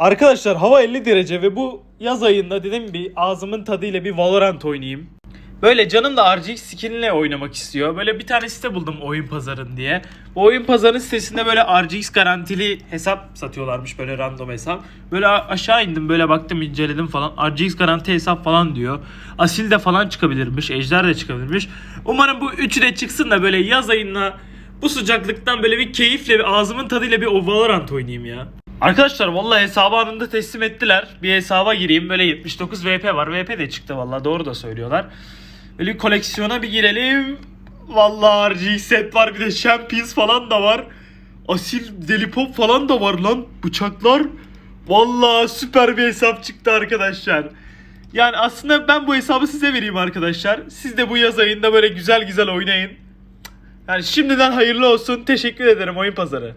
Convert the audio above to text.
Arkadaşlar hava 50 derece ve bu yaz ayında dedim bir ağzımın tadıyla bir Valorant oynayayım. Böyle canım da RGX skinle oynamak istiyor. Böyle bir tane site buldum oyun pazarın diye. Bu oyun pazarının sitesinde böyle RGX garantili hesap satıyorlarmış böyle random hesap. Böyle aşağı indim böyle baktım inceledim falan. RGX garanti hesap falan diyor. Asil de falan çıkabilirmiş. Ejder de çıkabilirmiş. Umarım bu üçü de çıksın da böyle yaz ayında bu sıcaklıktan böyle bir keyifle bir ağzımın tadıyla bir o Valorant oynayayım ya. Arkadaşlar vallahi hesabı anında teslim ettiler. Bir hesaba gireyim. Böyle 79 VP var. VP de çıktı vallahi doğru da söylüyorlar. Böyle koleksiyona bir girelim. Vallahi RG set var bir de Champions falan da var. Asil Deli Pop falan da var lan. Bıçaklar. Vallahi süper bir hesap çıktı arkadaşlar. Yani aslında ben bu hesabı size vereyim arkadaşlar. Siz de bu yaz ayında böyle güzel güzel oynayın. Yani şimdiden hayırlı olsun. Teşekkür ederim oyun pazarı.